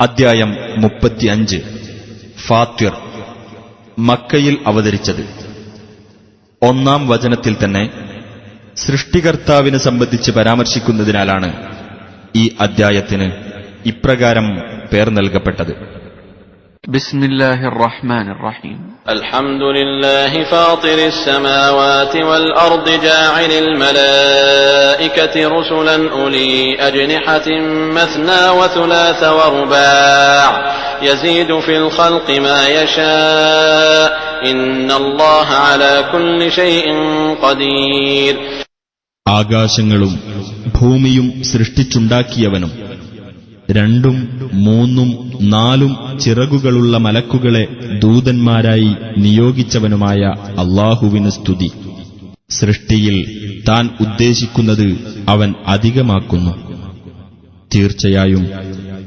അദ്ധ്യായം മുപ്പത്തിയഞ്ച്. ഫാത്വിർ മക്കയിൽ അവതരിച്ചത്. ഒന്നാം വചനത്തിൽ തന്നെ സൃഷ്ടികർത്താവിനെ സംബന്ധിച്ച് പരാമർശിക്കുന്നതിനാലാണ് ഈ അദ്ധ്യായത്തിന് ഇപ്രകാരം പേർ നൽകപ്പെട്ടത്. بسم الله الرحمن الرحيم الحمد لله فاطر السماوات والأرض جاعل الملائكة رسلا أولي أجنحة مثنى وثلاث ورباع يزيد في الخلق ما يشاء إن الله على كل شيء قدير ആകാശങ്ങളും ഭൂമിയും സൃഷ്ടിച്ചുണ്ടാക്കിയവനും രണ്ടും മൂന്നും നാലും ചിറകുകളുള്ള മലക്കുകളെ ദൂതന്മാരായി നിയോഗിച്ചവനുമായ അള്ളാഹുവിന് സ്തുതി. സൃഷ്ടിയിൽ താൻ ഉദ്ദേശിക്കുന്നത് അവൻ അധികമാക്കുന്നു. തീർച്ചയായും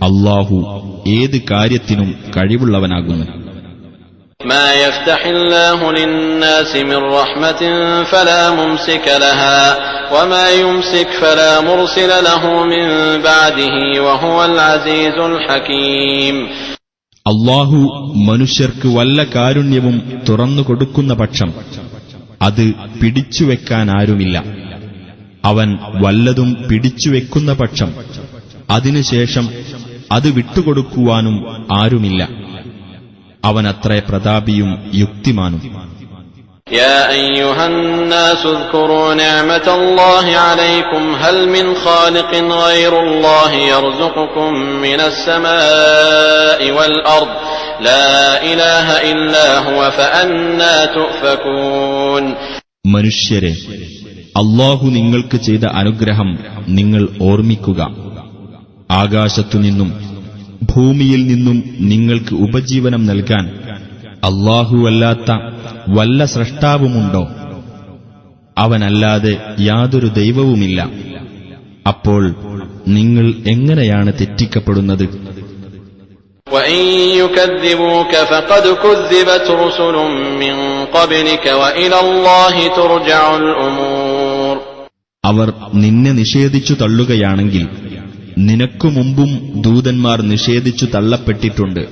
അള്ളാഹു ഏത് കാര്യത്തിനും കഴിവുള്ളവനാകുന്നു. ما يفتح الله للناس من رحمة فلا ممسك لها وما يمسك فلا مرسل له من بعده وهو العزيز الحكيم അള്ളാഹു മനുഷ്യർക്ക് വല്ല കാരുണ്യവും തുറന്നു കൊടുക്കുന്ന പക്ഷം അത് പിടിച്ചുവെക്കാനാരുമില്ല അവൻ വല്ലതും പിടിച്ചുവെക്കുന്ന പക്ഷം അതിനുശേഷം അത് വിട്ടുകൊടുക്കുവാനും ആരുമില്ല അവനത്ര പ്രതാപിയും യുക്തിമാനും يا أيها الناس اذكروا نعمة الله عليكم هل من خالق غير الله يرزقكم من السماء والأرض لا إله إلا هو فأنا تؤفكون മനുഷ്യരെ അള്ളാഹു നിങ്ങൾക്ക് ചെയ്ത അനുഗ്രഹം നിങ്ങൾ ഓർമ്മിക്കുക ആകാശത്തുനിന്നും ഭൂമിയിൽ നിന്നും നിങ്ങൾക്ക് ഉപജീവനം നൽകാൻ അല്ലാത്ത വല്ല സ്രഷ്ടാവുമുണ്ടോ? അവനല്ലാതെ യാതൊരു ദൈവവുമില്ല. അപ്പോൾ നിങ്ങൾ എങ്ങനെയാണ് തെറ്റിക്കപ്പെടുന്നത്? അവർ നിന്നെ നിഷേധിച്ചു തള്ളുകയാണെങ്കിൽ നിനക്കു മുമ്പും ദൂതന്മാർ നിഷേധിച്ചു തള്ളപ്പെട്ടിട്ടുണ്ട്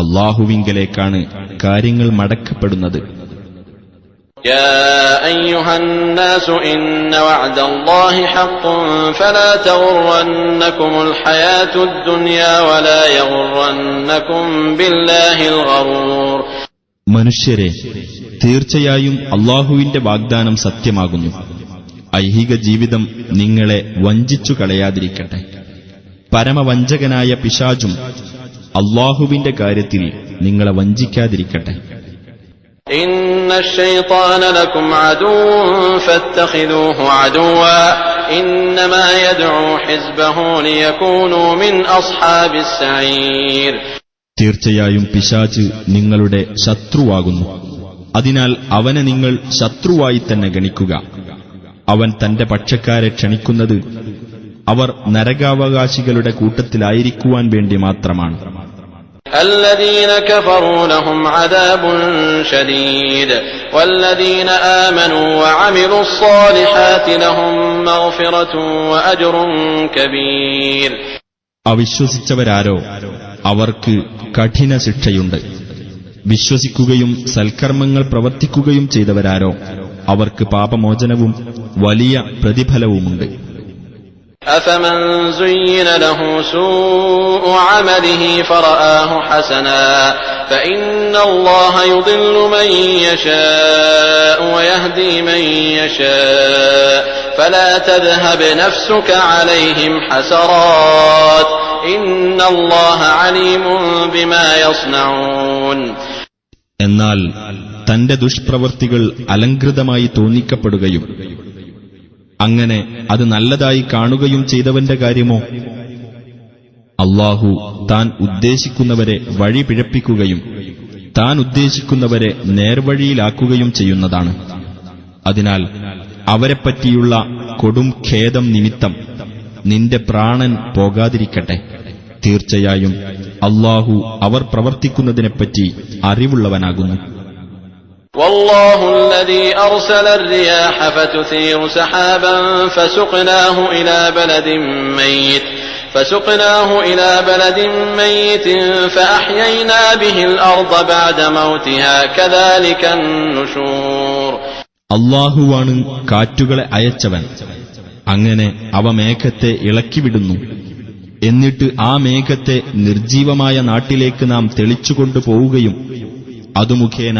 അള്ളാഹുവിങ്കലേക്കാണ് കാര്യങ്ങൾ മടക്കപ്പെടുന്നത് يا أيها الناس إن وعد الله حق فلا تغرنكم الحياة الدنيا ولا يغرنكم بالله الغرور മനുഷ്യരെ തീർച്ചയായും അള്ളാഹുവിന്റെ വാഗ്ദാനം സത്യമാകുന്നു ഐഹിക ജീവിതം നിങ്ങളെ വഞ്ചിച്ചു കളയാതിരിക്കട്ടെ പരമവഞ്ചകനായ പിശാജും അള്ളാഹുവിന്റെ കാര്യത്തിൽ നിങ്ങളെ വഞ്ചിക്കാതിരിക്കട്ടെ. തീർച്ചയായും പിശാജ് നിങ്ങളുടെ ശത്രുവാകുന്നു. അതിനാൽ അവനെ നിങ്ങൾ ശത്രുവായി തന്നെ ഗണിക്കുക. അവൻ തന്റെ പക്ഷക്കാരെ ക്ഷണിക്കുന്നത് അവർ നരകാവകാശികളുടെ കൂട്ടത്തിലായിരിക്കുവാൻ വേണ്ടി മാത്രമാണ് الذين كفروا لهم عذاب شديد والذين آمنوا وعملوا الصالحات لهم مغفرة وأجر كبير അവിശ്വസിച്ചവരാരോ അവർക്ക് കഠിന ശിക്ഷയുണ്ട് വിശ്വസിക്കുകയും സൽക്കർമ്മങ്ങൾ പ്രവർത്തിക്കുകയും ചെയ്തവരാരോ അവർക്ക് പാപമോചനവും വലിയ പ്രതിഫലവുമുണ്ട് أفمن زين له سوء عمله فرآه حسنا فإن الله يضل من يشاء ويهدي من يشاء فلا تذهب نفسك عليهم حسرات إن الله عليم بما يصنعون എന്നാൽ തന്റെ ദുഷ്പ്രവർത്തികൾ അലങ്കൃതമായി തോന്നിക്കപ്പെടുകയും അങ്ങനെ അത് നല്ലതായി കാണുകയും ചെയ്തവന്റെ കാര്യമോ? അള്ളാഹു താൻ ഉദ്ദേശിക്കുന്നവരെ വഴി പിഴപ്പിക്കുകയും താൻ ഉദ്ദേശിക്കുന്നവരെ നേർവഴിയിലാക്കുകയും ചെയ്യുന്നതാണ്. അതിനാൽ അവരെപ്പറ്റിയുള്ള കൊടും ഖേദം നിമിത്തം നിന്റെ പ്രാണൻ പോകാതിരിക്കട്ടെ. തീർച്ചയായും അള്ളാഹു അവർ പ്രവർത്തിക്കുന്നതിനെപ്പറ്റി അറിവുള്ളവനാകുന്നു. والله الذي أرسل الرياح فتثير سحابا فسقناه إلى بلد ميت فسقناه إلى بلد ميت فأحيينا به الأرض بعد موتها كذلك النشور അള്ളാഹുവാണ് കാറ്റുകളെ അയച്ചവൻ അങ്ങനെ അവ മേഘത്തെ ഇളക്കിവിടുന്നു എന്നിട്ട് ആ മേഘത്തെ നിർജീവമായ നാട്ടിലേക്ക് നാം തെളിച്ചുകൊണ്ടു പോവുകയും അതു മുഖേന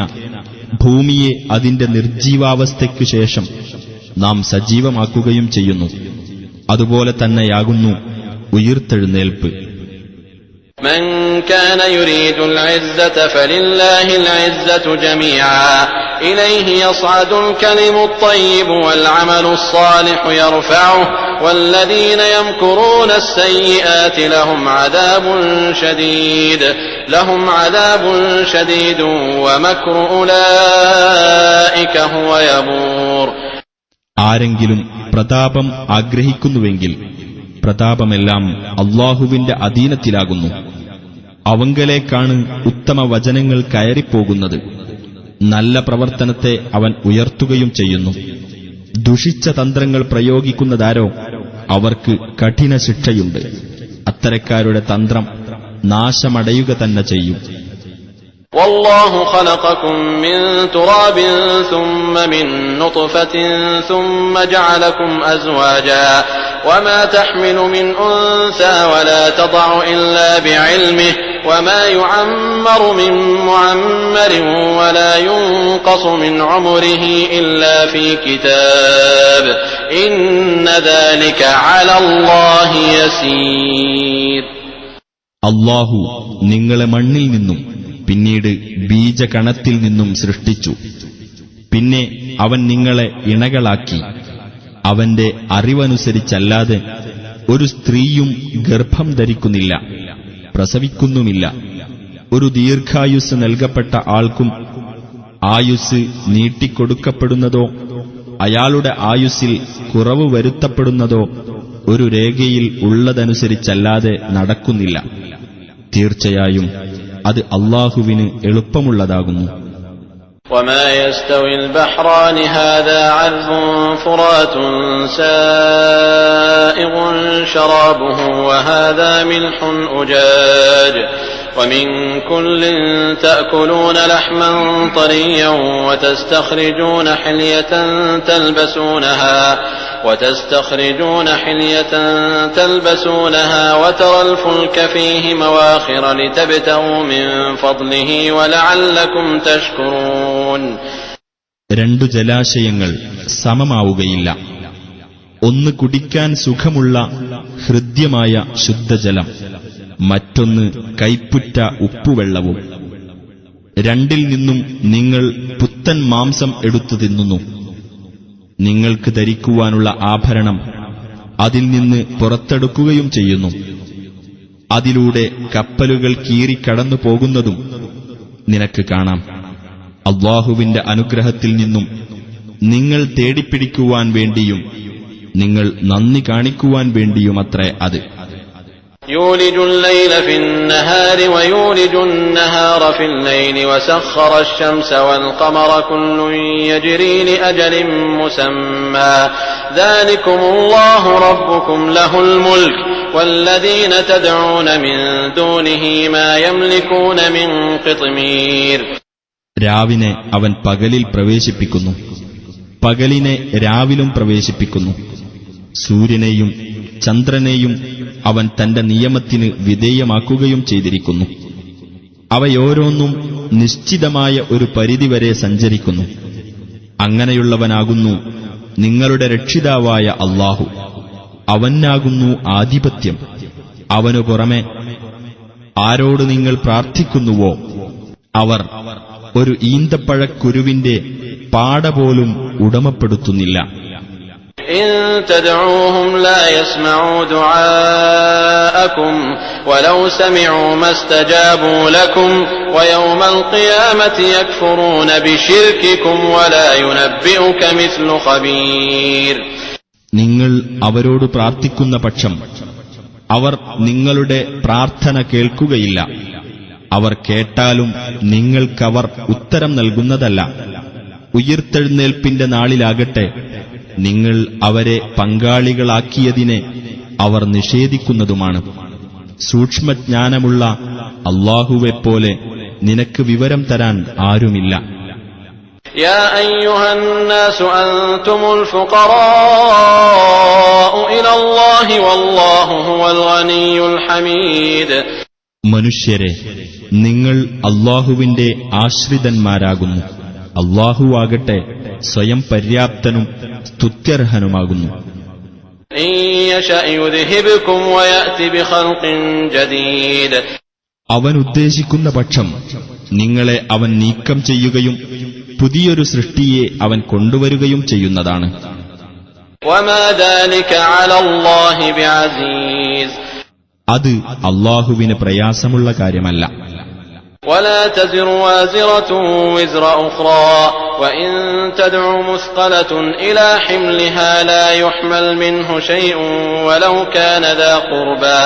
ഭൂമിയെ അതിന്റെ നിർജീവാവസ്ഥയ്ക്കു ശേഷം നാം സജീവമാക്കുകയും ചെയ്യുന്നു അതുപോലെ തന്നെയാകുന്നു ഉയിർത്തെഴുന്നേൽപ്പ് من كان يريد العزة فلله العزة جميعا إليه يصعد الكلم الطيب والعمل الصالح يرفعه والذين يمكرون السيئات لهم عذاب شديد لهم عذاب شديد ومكر أولئك هو يبور ആരെങ്കിലും പ്രതാപം ആഗ്രഹിക്കുന്നുവെങ്കിൽ പ്രതാപമെല്ലാം അള്ളാഹുവിന്റെ അധീനത്തിലാകുന്നു അവങ്കലേക്കാണ് ഉത്തമ വചനങ്ങൾ കയറിപ്പോകുന്നത് നല്ല പ്രവർത്തനത്തെ അവൻ ഉയർത്തുകയും ചെയ്യുന്നു ദുഷിച്ച തന്ത്രങ്ങൾ പ്രയോഗിക്കുന്നതാരോ അവർക്ക് കഠിന ശിക്ഷയുണ്ട് അത്തരക്കാരുടെ തന്ത്രം നാശമടയുക തന്നെ ചെയ്യും والله خلقكم من تراب ثم من نطفة ثم جعلكم أزواجا وما تحمل من أنثى ولا تضع إلا بعلمه وما يعمر من معمر ولا ينقص من عمره إلا في كتاب إن ذلك على الله يسير അള്ളാഹു നിങ്ങളെ മണ്ണിൽ നിന്നും പിന്നീട് ബീജകണത്തിൽ നിന്നും സൃഷ്ടിച്ചു പിന്നെ അവൻ നിങ്ങളെ ഇണകളാക്കി അവന്റെ അറിവനുസരിച്ചല്ലാതെ ഒരു സ്ത്രീയും ഗർഭം ധരിക്കുന്നില്ല പ്രസവിക്കുന്നുമില്ല. ഒരു ദീർഘായുസ് നൽകപ്പെട്ട ആൾക്കും ആയുസ് നീട്ടിക്കൊടുക്കപ്പെടുന്നതോ അയാളുടെ ആയുസ്സിൽ കുറവ് വരുത്തപ്പെടുന്നതോ ഒരു രേഖയിൽ ഉള്ളതനുസരിച്ചല്ലാതെ നടക്കുന്നില്ല. തീർച്ചയായും അത് അള്ളാഹുവിന് എളുപ്പമുള്ളതാകുന്നു. وما يستوي البحران هذا عذب فرات سائغ شرابه وهذا ملح أجاج ومن كل تأكلون لحما طريا وتستخرجون حلية تلبسونها وتستخرجون حلية تلبسونها وترى الفلك فيه مواخر لتبتغوا من فضله ولعلكم تشكرون രണ്ടു ജലാശയങ്ങൾ സമമാവുകയില്ല ഒന്ന് കുടിക്കാൻ സുഖമുള്ള ഹൃദ്യമായ ശുദ്ധജലം മറ്റൊന്ന് കൈപ്പുറ്റ ഉപ്പുവെള്ളവും രണ്ടിൽ നിന്നും നിങ്ങൾ പുത്തൻ മാംസം എടുത്തു തിന്നുന്നു നിങ്ങൾക്ക് ധരിക്കുവാനുള്ള ആഭരണം അതിൽ നിന്ന് പുറത്തെടുക്കുകയും ചെയ്യുന്നു. അതിലൂടെ കപ്പലുകൾ കീറിക്കടന്നു പോകുന്നതും നിനക്ക് കാണാം. അള്ളാഹുവിന്റെ അനുഗ്രഹത്തിൽ നിന്നും നിങ്ങൾ തേടിപ്പിടിക്കുവാൻ വേണ്ടിയും നിങ്ങൾ നന്ദി കാണിക്കുവാൻ വേണ്ടിയുമത്രേ അത്. يولج الليل في النهار ويولج النهار في الليل وسخر الشمس والقمر كل يجري لأجل مسمى ذلكم الله ربكم له الملك والذين تدعون من دونه ما يملكون من قطمير രാവിനെ അവൻ പകലിൽ പ്രവേശിപ്പിക്കുന്നു പകലിനെ രാവിലും പ്രവേശിപ്പിക്കുന്നു സൂര്യനെയും ചന്ദ്രനെയും അവൻ തന്റെ നിയമത്തിന് വിധേയമാക്കുകയും ചെയ്തിരിക്കുന്നു. അവയോരോന്നും നിശ്ചിതമായ ഒരു പരിധിവരെ സഞ്ചരിക്കുന്നു. അങ്ങനെയുള്ളവനാകുന്നു നിങ്ങളുടെ രക്ഷിതാവായ അള്ളാഹു അവനാകുന്നു ആധിപത്യം. അവനു പുറമെ ആരോട് നിങ്ങൾ പ്രാർത്ഥിക്കുന്നുവോ? അവർ ഒരു ഈന്തപ്പഴക്കുരുവിന്റെ പാട പോലും ഉടമപ്പെടുത്തുന്നില്ല. إن تدعوهم لا يسمعوا دعاءكم ولو سمعوا ما استجابوا لكم ويوم القيامة يكفرون بشرككم ولا ينبئك مثل خبير നിങ്ങൾ അവരോട് പ്രാർത്ഥിക്കുന്ന പക്ഷം അവർ നിങ്ങളുടെ പ്രാർത്ഥന കേൾക്കുകയില്ല അവർ കേട്ടാലും നിങ്ങൾക്കവർ ഉത്തരം നൽകുന്നതല്ല ഉയിർത്തെഴുന്നേൽപ്പിന്റെ നാളിലാകട്ടെ നിങ്ങൾ അവരെ പങ്കാളികളാക്കിയതിനെ അവർ നിഷേധിക്കുന്നതുമാണ് സൂക്ഷ്മജ്ഞാനമുള്ള അള്ളാഹുവെപ്പോലെ നിനക്ക് വിവരം തരാൻ ആരുമില്ല يا أيها الناس أنتم الفقراء إلى الله والله هو الغني الحميد മനുഷ്യരെ നിങ്ങൾ അള്ളാഹുവിന്റെ ആശ്രിതന്മാരാകുന്നു അള്ളാഹുവാകട്ടെ സ്വയം പര്യാപ്തനും സ്തുത്യർഹനുമാകുന്നു. അവൻ ഉദ്ദേശിക്കുന്ന പക്ഷം നിങ്ങളെ അവൻ നീക്കം ചെയ്യുകയും പുതിയൊരു സൃഷ്ടിയെ അവൻ കൊണ്ടുവരികയും ചെയ്യുന്നതാണ്. അത് അള്ളാഹുവിന് പ്രയാസമുള്ള കാര്യമല്ല. ولا تزر وازرة وزر أخرى وإن تدع مثقلة إلى حملها لا يحمل منه شيء ولو كان ذا قربى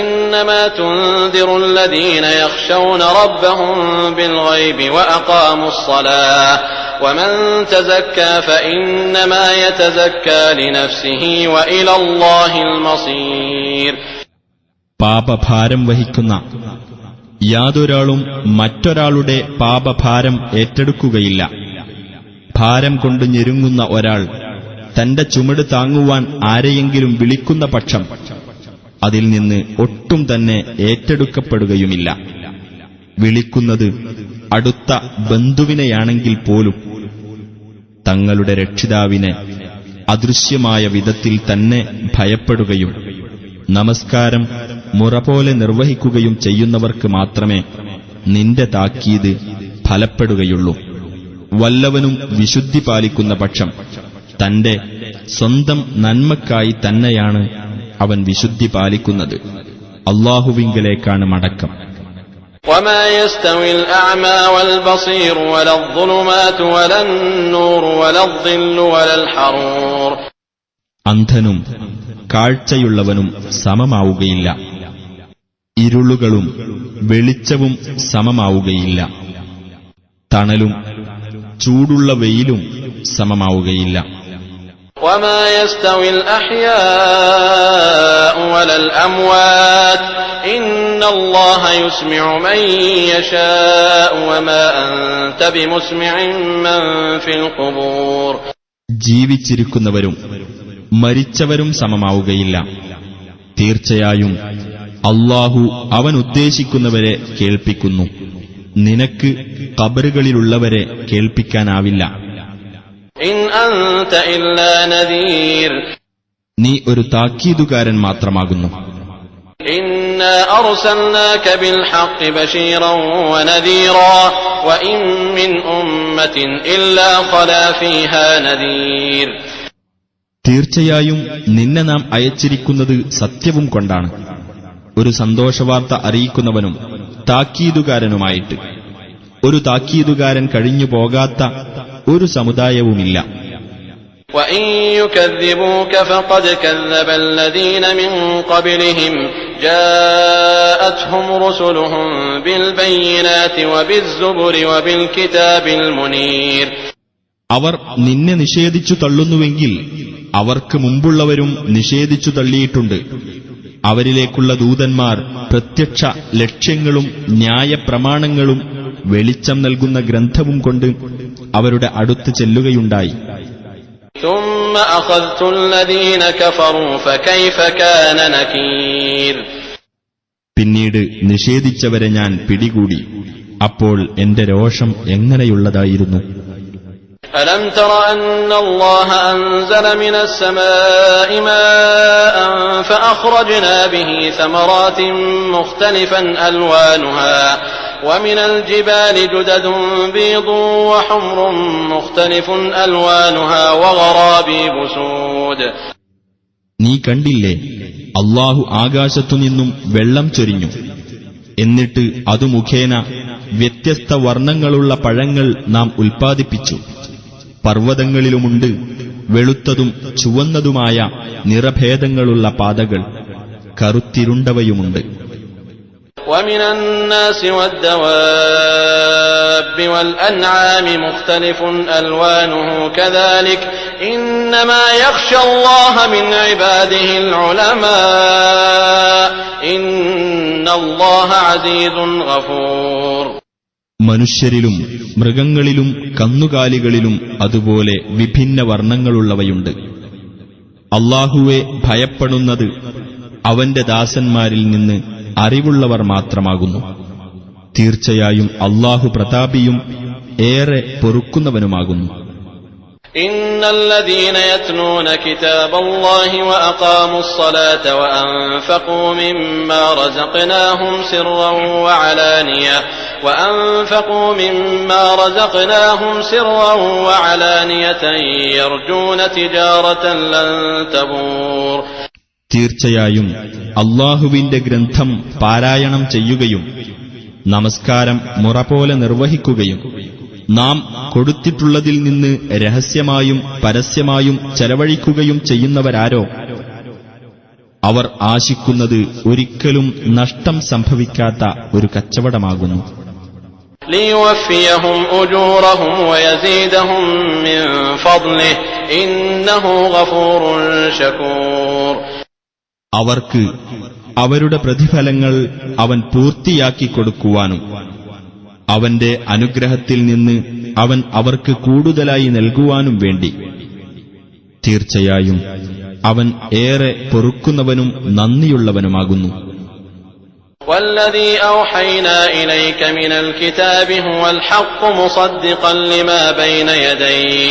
إنما تنذر الذين يخشون ربهم بالغيب وأقاموا الصلاة ومن تزكى فإنما يتزكى لنفسه وإلى الله المصير പാപഭാരം വഹിക്കുന്ന യാതൊരാളും മറ്റൊരാളുടെ പാപഭാരം ഏറ്റെടുക്കുകയില്ല. ഭാരം കൊണ്ട് ഞെരുങ്ങുന്ന ഒരാൾ തന്റെ ചുമട് താങ്ങുവാൻ ആരെയെങ്കിലും വിളിക്കുന്ന പക്ഷം അതിൽ നിന്ന് ഒട്ടും തന്നെ ഏറ്റെടുക്കപ്പെടുകയുമില്ല. വിളിക്കുന്നത് അടുത്ത ബന്ധുവിനെയാണെങ്കിൽ പോലും തങ്ങളുടെ രക്ഷിതാവിനെ അദൃശ്യമായ വിധത്തിൽ തന്നെ ഭയപ്പെടുകയും നമസ്കാരം മുറ പോലെ നിർവഹിക്കുകയും ചെയ്യുന്നവർക്ക് മാത്രമേ നിന്റെ താക്കീത് ഫലപ്പെടുകയുള്ളൂ വല്ലവനും വിശുദ്ധി പാലിക്കുന്ന പക്ഷം തന്റെ സ്വന്തം നന്മക്കായി തന്നെയാണ് അവൻ വിശുദ്ധി പാലിക്കുന്നത് അള്ളാഹുവിങ്കലേക്കാണ് മടക്കം وما يستوي الأعمى والبصير ولا الظلمات ولا النور ولا الظل ولا الحرور അന്ധനും കാഴ്ചയുള്ളവനും സമമാവുകയില്ല ഇരുളുകളും വെളിച്ചവും സമമാവുകയില്ല തണലും ചൂടുള്ള വെയിലും സമമാവുകയില്ല وما يستوي الأحياء ولا الأموات إن الله يسمع من يشاء وما أنت بمسمع من في القبور ജീവിച്ചിരിക്കുന്നവരും മരിച്ചവരും സമമാവുകയില്ല തീർച്ചയായും അള്ളാഹു അവൻ ഉദ്ദേശിക്കുന്നവരെ കേൾപ്പിക്കുന്നു. നിനക്ക് കബറുകളിലുള്ളവരെ കേൾപ്പിക്കാനാവില്ല. നീ ഒരു താക്കീതുകാരൻ മാത്രമാകുന്നു. തീർച്ചയായും നിന്നെ നാം അയച്ചിരിക്കുന്നത് സത്യവും കൊണ്ടാണ്. ഒരു സന്തോഷവാർത്ത അറിയിക്കുന്നവനും താക്കീതുകാരനുമായിട്ട്. ഒരു താക്കീതുകാരൻ കഴിഞ്ഞു പോകാത്ത ഒരു സമുദായവുമില്ല. അവർ നിന്നെ നിഷേധിച്ചു തള്ളുന്നുവെങ്കിൽ അവർക്ക് മുമ്പുള്ളവരും നിഷേധിച്ചു തള്ളിയിട്ടുണ്ട്. അവരിലേക്കുള്ള ദൂതന്മാർ പ്രത്യക്ഷ ലക്ഷ്യങ്ങളും ന്യായപ്രമാണങ്ങളും വെളിച്ചം നൽകുന്ന ഗ്രന്ഥവും കൊണ്ട് അവരുടെ അടുത്ത് ചെല്ലുകയുണ്ടായി. പിന്നീട് നിഷേധിച്ചവരെ ഞാൻ പിടികൂടി. അപ്പോൾ എന്റെ രോഷം എങ്ങനെയുള്ളതായിരുന്നു? ألم تر أن الله أنزل من السماء ماء فأخرجنا به ثمرات مختلفا ألوانها ومن الجبال جدد بيض وحمر مختلف ألوانها وغرابيب سود നീ കണ്ടില്ലേ അള്ളാഹു ആകാശത്തുനിന്നും വെള്ളം ചൊരിഞ്ഞു എന്നിട്ട് അതു മുഖേന വ്യത്യസ്ത വർണ്ണങ്ങളുള്ള പഴങ്ങൾ നാം ഉൽപ്പാദിപ്പിച്ചു പർവ്വതങ്ങളിലുമുണ്ട് വെളുത്തതും ചുവന്നതുമായ നിറഭേദങ്ങളുള്ള പാതകൾ കറുത്തിരുണ്ടവയുമുണ്ട് ومن الناس والدواب والأنعام مختلف ألوانه كذلك إنما يخشى الله من عباده العلماء إن الله عزيز غفور മനുഷ്യരിലും മൃഗങ്ങളിലും കന്നുകാലികളിലും അതുപോലെ വിഭിന്ന വർണങ്ങളുള്ളവയുണ്ട്. അള്ളാഹുവെ ഭയപ്പെടുന്നത് അവന്റെ ദാസന്മാരിൽ നിന്ന് അറിവുള്ളവർ മാത്രമാകുന്നു. തീർച്ചയായും അള്ളാഹു പ്രതാപിയും ഏറെ പൊറുക്കുന്നവനുമാകുന്നു. إن الذين يتلون كتاب الله وأقاموا الصلاة وأنفقوا مما رزقناهم سرا وعلانية وأنفقوا مما رزقناهم سرا وعلانية يرجون تجارة لن تبور തീർച്ചയായും അള്ളാഹുവിന്റെ ഗ്രന്ഥം പാരായണം ചെയ്യുകയും നമസ്കാരം മുറ പോലെ നിർവഹിക്കുകയും നാം കൊടുത്തിട്ടുള്ളതിൽ നിന്ന് രഹസ്യമായും പരസ്യമായും ചെലവഴിക്കുകയും ചെയ്യുന്നവരാരോ? അവർ ആശിക്കുന്നത് ഒരിക്കലും നഷ്ടം സംഭവിക്കാത്ത ഒരു കച്ചവടമാകുന്നു. അവർക്ക് അവരുടെ പ്രതിഫലങ്ങൾ അവൻ പൂർത്തിയാക്കി കൊടുക്കുവാനും അവന്റെ അനുഗ്രഹത്തിൽ നിന്ന് അവൻ അവർക്ക് കൂടുതലായി നൽകുവാനും വേണ്ടി തീർച്ചയായും അവൻ ഏറെ പൊറുക്കുന്നവനും നന്ദിയുള്ളവനുമാകുന്നു والذي أوحينا إليك من الكتاب هو الحق مصدقا لما بين يديه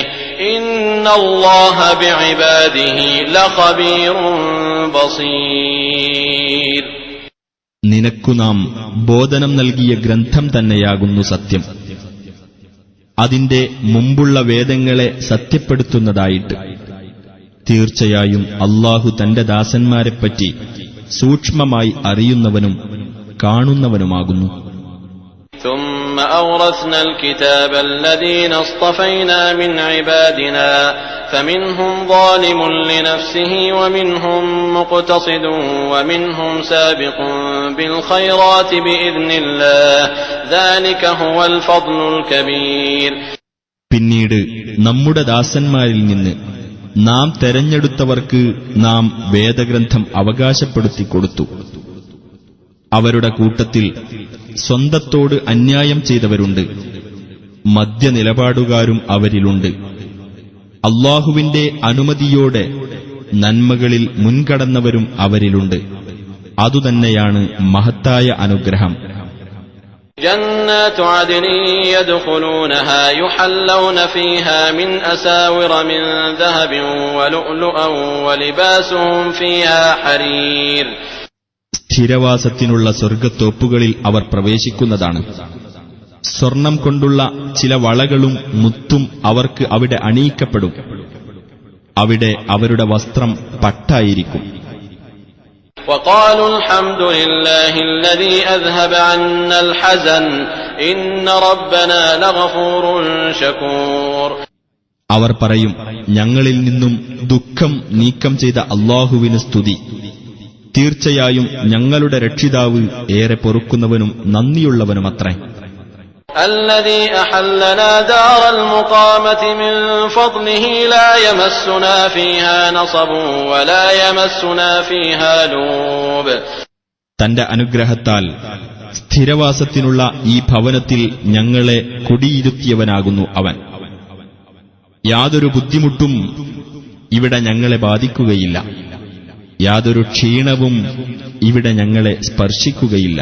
إن الله بعباده لخبير بصير നിനക്കു നാം ബോധനം നൽകിയ ഗ്രന്ഥം തന്നെയാകുന്നു സത്യം. അതിന്റെ മുമ്പുള്ള വേദങ്ങളെ സത്യപ്പെടുത്തുന്നതായിട്ട്. തീർച്ചയായും അള്ളാഹു തന്റെ ദാസന്മാരെപ്പറ്റി സൂക്ഷ്മമായി അറിയുന്നവനും കാണുന്നവനുമാകുന്നു. ثم أورثنا الكتاب الذين اصطفينا من عبادنا فمنهم ظالم لنفسه ومنهم مقتصد ومنهم سابق بالخيرات بإذن الله ذلك هو الفضل الكبير പിന്നീട് നമ്മുടെ ദാസന്മാരിൽ നിന്ന് നാം തെരഞ്ഞെടുത്തവർക്ക് നാം വേദഗ്രന്ഥം അവകാശപ്പെടുത്തി കൊടുത്തു അവരുടെ കൂട്ടത്തിൽ സ്വന്തത്തോട് അന്യായം ചെയ്തവരുണ്ട് മദ്യനിലപാടുകാരും അവരിലുണ്ട് അള്ളാഹുവിന്റെ അനുമതിയോടെ നന്മകളിൽ മുൻകടന്നവരും അവരിലുണ്ട് അതുതന്നെയാണ് മഹത്തായ അനുഗ്രഹം جنات عدن يدخلونها يحلون فيها من أساور من ذهب ولؤلؤا ولباسهم فيها حرير സ്ഥിരവാസത്തിനുള്ള സ്വർഗത്തോപ്പുകളിൽ അവർ പ്രവേശിക്കുന്നതാണ് സ്വർണം കൊണ്ടുള്ള ചില വളകളും മുത്തും അവർക്ക് അവിടെ അണിയിക്കപ്പെടും അവിടെ അവരുടെ വസ്ത്രം പട്ടായിരിക്കും وقالوا الحمد لله الذي أذهب عنا الحزن إن ربنا لغفور شكور അവർ പറയും ഞങ്ങളിൽ നിന്നും ദുഃഖം നീക്കം ചെയ്ത അള്ളാഹുവിന് സ്തുതി തീർച്ചയായും ഞങ്ങളുടെ രക്ഷിതാവ് ഏറെ പൊറുക്കുന്നവനും നന്ദിയുള്ളവനുമത്രേ. തന്റെ അനുഗ്രഹത്താൽ സ്ഥിരവാസത്തിനുള്ള ഈ ഭവനത്തിൽ ഞങ്ങളെ കുടിയിരുത്തിയവനാകുന്നു അവൻ. യാതൊരു ബുദ്ധിമുട്ടും ഇവിടെ ഞങ്ങളെ ബാധിക്കുകയില്ല. യാതൊരു ക്ഷീണവും ഇവിടെ ഞങ്ങളെ സ്പർശിക്കുകയില്ല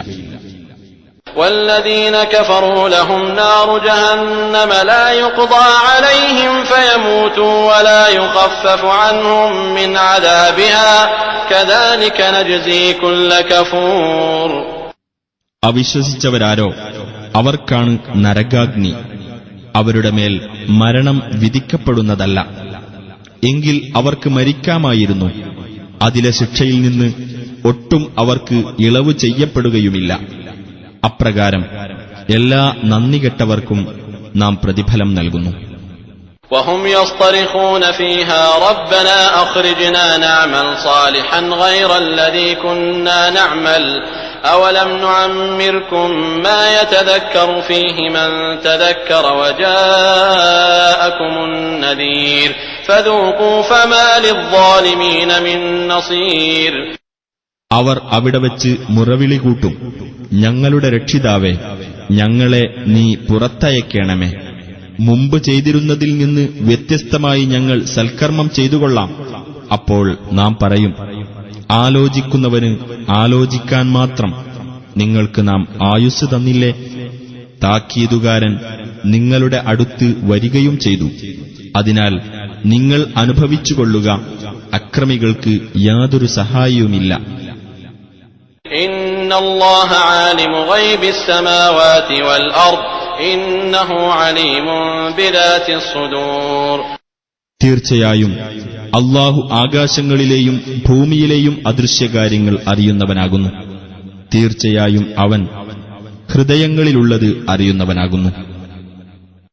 والذين كفروا لهم نار جهنم لا يقضى عليهم فيموتوا ولا يخفف عنهم من عذابها كذلك نجزي كل كفور അവിശ്വസിച്ചവരാരോ അവർക്കാണ് നരകാഗ്നി അവരുടെ മേൽ മരണം വിധിക്കപ്പെടുന്നതല്ല എങ്കിൽ അവർക്ക് മരിക്കാമായിരുന്നു അതിലെ ശിക്ഷയിൽ നിന്ന് ഒട്ടും അവർക്ക് ഇളവ് ചെയ്യപ്പെടുകയുമില്ല അപ്രകാരം എല്ലാ നന്ദികെട്ടവർക്കും നാം പ്രതിഫലം നൽകുന്നു وهم يصطرخون فيها ربنا أخرجنا نعمل صالحا غير الذي كنا نعمل أولم نعمركم ما يتذكر فيه من تذكر وجاءكم النذير فذوقوا فما للظالمين من نصير അവർ അവിടെ വച്ച് മുറവിളി കൂട്ടും ഞങ്ങളുടെ രക്ഷിതാവേ ഞങ്ങളെ നീ പുറത്തയക്കണമേ മുമ്പ് ചെയ്തിരുന്നതിൽ നിന്ന് വ്യത്യസ്തമായി ഞങ്ങൾ സൽക്കർമ്മം ചെയ്തുകൊള്ളാം അപ്പോൾ നാം പറയും ആലോചിക്കുന്നവന് ആലോചിക്കാൻ മാത്രം നിങ്ങൾക്ക് നാം ആയുസ് തന്നില്ലേ? താക്കീതുകാരൻ നിങ്ങളുടെ അടുത്ത് വരികയും ചെയ്തു. അതിനാൽ നിങ്ങൾ അനുഭവിച്ചുകൊള്ളുക അക്രമികൾക്ക് യാതൊരു സഹായവുമില്ല ഇന്നഹു അലീമും തീർച്ചയായും അള്ളാഹു ആകാശങ്ങളിലെയും ഭൂമിയിലെയും അദൃശ്യകാര്യങ്ങൾ അറിയുന്നവനാകുന്നു തീർച്ചയായും അവൻ ഹൃദയങ്ങളിലുള്ളത് അറിയുന്നവനാകുന്നു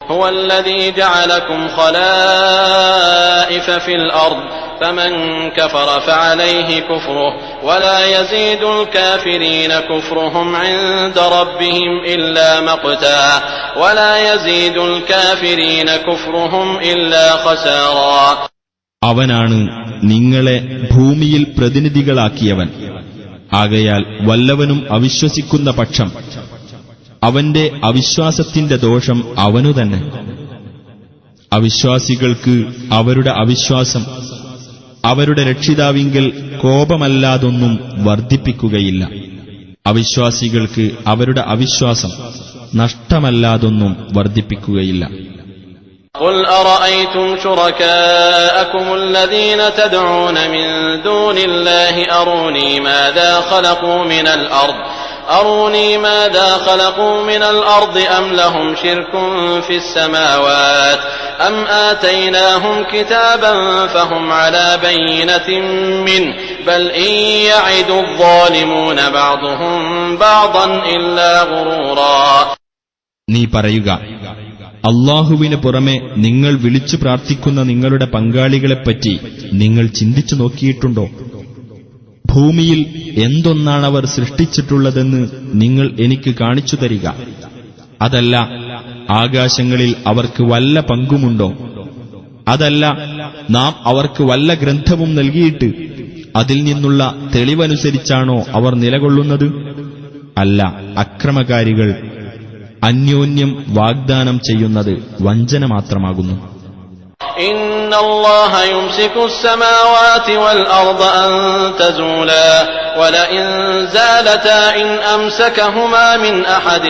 هو الذي جعلكم خلائف في الأرض فمن كفر فعليه كفره ولا يزيد الكافرين كفرهم عند ربهم إلا مقتا ولا يزيد الكافرين كفرهم إلا خسارا അവനാണ് നിങ്ങളെ ഭൂമിയിൽ പ്രതിനിധികളാക്കിയവൻ ആകയാൽ വല്ലവനും അവിശ്വസിക്കുന്ന പക്ഷം അവന്റെ അവിശ്വാസത്തിന്റെ ദോഷം അവനു തന്നെ അവിശ്വാസികൾക്ക് അവരുടെ അവിശ്വാസം അവരുടെ രക്ഷിതാവിങ്കൽ കോപമല്ലാതൊന്നും വർദ്ധിപ്പിക്കുകയില്ല അവിശ്വാസികൾക്ക് അവരുടെ അവിശ്വാസം നഷ്ടമല്ലാതൊന്നും വർദ്ധിപ്പിക്കുകയില്ല قل أرأيتم شركاءكم الذين تدعون من دون الله أروني ماذا خلقوا من الأرض أروني ماذا خلقوا من الأرض أم لهم شرك في السماوات أم آتيناهم كتابا فهم على بينة منه بل إن يعد الظالمون بعضهم بعضا إلا غرورا നീ പറയുക അള്ളാഹുവിന് പുറമെ നിങ്ങൾ വിളിച്ചു പ്രാർത്ഥിക്കുന്ന നിങ്ങളുടെ പങ്കാളികളെപ്പറ്റി നിങ്ങൾ ചിന്തിച്ചു നോക്കിയിട്ടുണ്ടോ ഭൂമിയിൽ എന്തൊന്നാണവർ സൃഷ്ടിച്ചിട്ടുള്ളതെന്ന് നിങ്ങൾ എനിക്ക് കാണിച്ചു തരിക. അതല്ല ആകാശങ്ങളിൽ അവർക്ക് വല്ല പങ്കുമുണ്ടോ? അതല്ല നാം അവർക്ക് വല്ല ഗ്രന്ഥവും നൽകിയിട്ട് അതിൽ നിന്നുള്ള തെളിവനുസരിച്ചാണോ അവർ നിലകൊള്ളുന്നത്? അല്ല അക്രമകാരികൾ അന്യോന്യം വാഗ്ദാനം ചെയ്യുന്നത് വഞ്ചന മാത്രമാകുന്നു. إن الله يمسك السماوات والأرض أن تزولا ولئن زالتا إن أمسكهما من أحد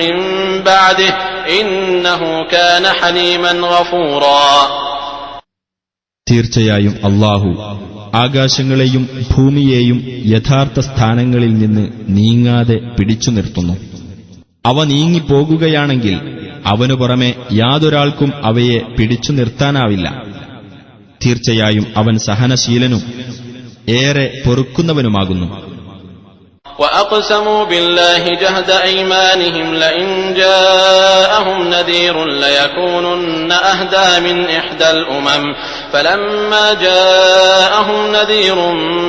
من بعده إنه كان حليما غفورا തീർച്ചയായും അള്ളാഹു ആകാശങ്ങളെയും ഭൂമിയെയും യഥാർത്ഥ സ്ഥാനങ്ങളിൽ നിന്ന് നീങ്ങാതെ പിടിച്ചു നിർത്തുന്നു അവ നീങ്ങിപ്പോകുകയാണെങ്കിൽ അവനു പുറമെ യാതൊരാൾക്കും അവയെ പിടിച്ചു നിർത്താനാവില്ല തീർച്ചയായും അവൻ സഹനശീലനും ഏറെ പൊറുക്കുന്നവനുമാകുന്നു وأقسموا بالله جهد أيمانهم لئن جاءهم نذير ليكونن أهدى من إحدى الأمم فلما جاءهم نذير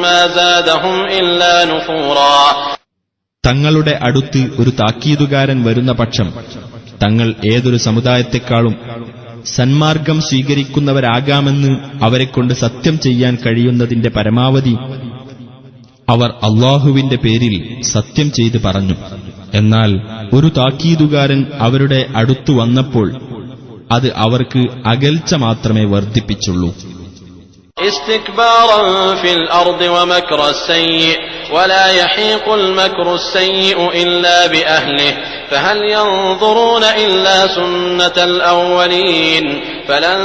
ما زادهم إلا نفورا തങ്ങളുടെ അടുത്ത് ഒരു താക്കീതുകാരൻ വരുന്ന പക്ഷം തങ്ങൾ ഏതൊരു സമുദായത്തെക്കാളും സന്മാർഗം സ്വീകരിക്കുന്നവരാകാമെന്ന് അവരെക്കൊണ്ട് സത്യം ചെയ്യാൻ കഴിയുന്നതിന്റെ പരമാവധി അവർ അള്ളാഹുവിന്റെ പേരിൽ സത്യം ചെയ്ത് പറഞ്ഞു. എന്നാൽ ഒരു താക്കീതുകാരൻ അവരുടെ അടുത്തു വന്നപ്പോൾ അത് അവർക്ക് അകൽച്ച മാത്രമേ വർദ്ധിപ്പിച്ചുള്ളൂ. استكبارا في الأرض ومكر السيء ولا يحيق المكر السيء إلا بأهله فهل ينظرون إلا سنة الأولين فلن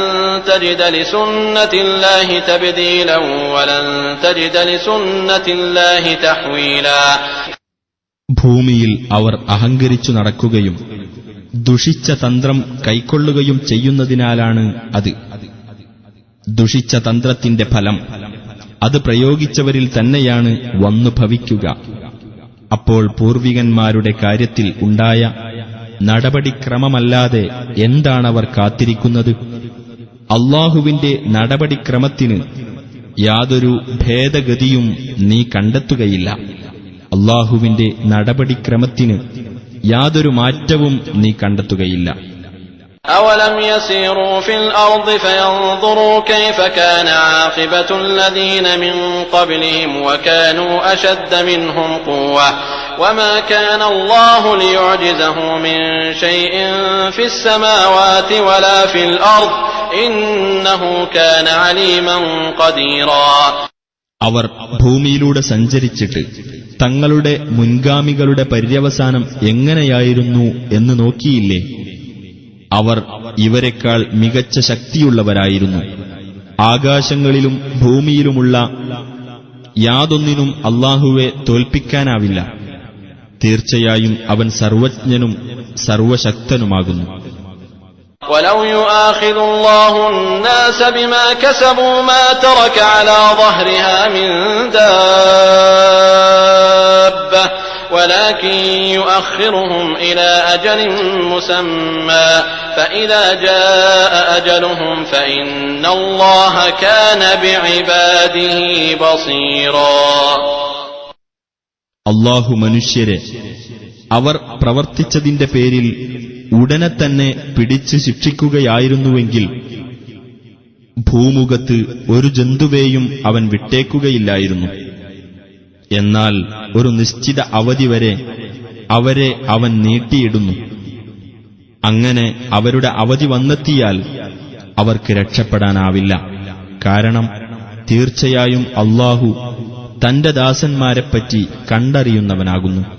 تجد لسنة الله تبديلا ولن تجد لسنة الله تحويلا ഭൂമിയിൽ അവർ അഹങ്കരിച്ചു നടക്കുകയും ദുഷിച്ച തന്ത്രം കൈക്കൊള്ളുകയും ചെയ്യുന്നതിനാലാണ് അത് ദുഷിച്ച തന്ത്രത്തിന്റെ ഫലം. അത് പ്രയോഗിച്ചവരിൽ തന്നെയാണ് വന്നു ഭവിക്കുക. അപ്പോൾ പൂർവികന്മാരുടെ കാര്യത്തിൽ ഉണ്ടായ നടപടിക്രമമല്ലാതെ എന്താണവർ കാത്തിരിക്കുന്നത്? അള്ളാഹുവിന്റെ നടപടിക്രമത്തിന് യാതൊരു ഭേദഗതിയും നീ കണ്ടെത്തുകയില്ല. അള്ളാഹുവിന്റെ നടപടിക്രമത്തിന് യാതൊരു മാറ്റവും നീ കണ്ടെത്തുകയില്ല. أولم يسيروا في الأرض فينظروا كيف كان عاقبة الذين من قبلهم وكانوا أشد منهم قوة وما كان الله ليعجزه من شيء في السماوات ولا في الأرض إنه كان عليما قديرا അവർ ഭൂമിയിലൂടെ സഞ്ചരിച്ചിട്ട് തങ്ങളുടെ മുൻഗാമികളുടെ പര്യവസാനം എങ്ങനെയായിരുന്നു എന്ന് നോക്കിയില്ലേ അവർ ഇവരെക്കാൾ മികച്ച ശക്തിയുള്ളവരായിരുന്നു ആകാശങ്ങളിലും ഭൂമിയിലുമുള്ള യാതൊന്നിനും അള്ളാഹുവെ തോൽപ്പിക്കാനാവില്ല തീർച്ചയായും അവൻ സർവജ്ഞനും സർവശക്തനുമാകുന്നു ولو يؤاخذ الله الناس بما كسبوا ما ترك على ظهرها من دابة ولكن يؤخرهم إلى أجل مسمى فإذا جاء أجلهم فإن الله كان بعباده بصيرا അള്ളാഹു മനുഷ്യരെ അവർ പ്രവർത്തിച്ചതിന്റെ പേരിൽ ഉടനെ തന്നെ പിടിച്ച് ശിക്ഷിക്കുകയായിരുന്നുവെങ്കിൽ ഭൂമുഖത്ത് ഒരു ജന്തുവേയും അവൻ വിട്ടേക്കുകയില്ലായിരുന്നു എന്നാൽ ഒരു നിശ്ചിത അവധി വരെ അവരെ അവൻ നീട്ടിയിടുന്നു. അങ്ങനെ അവരുടെ അവധി വന്നെത്തിയാൽ അവർക്ക് രക്ഷപ്പെടാനാവില്ല. കാരണം തീർച്ചയായും അള്ളാഹു തന്റെ ദാസന്മാരെപ്പറ്റി കണ്ടറിയുന്നവനാകുന്നു.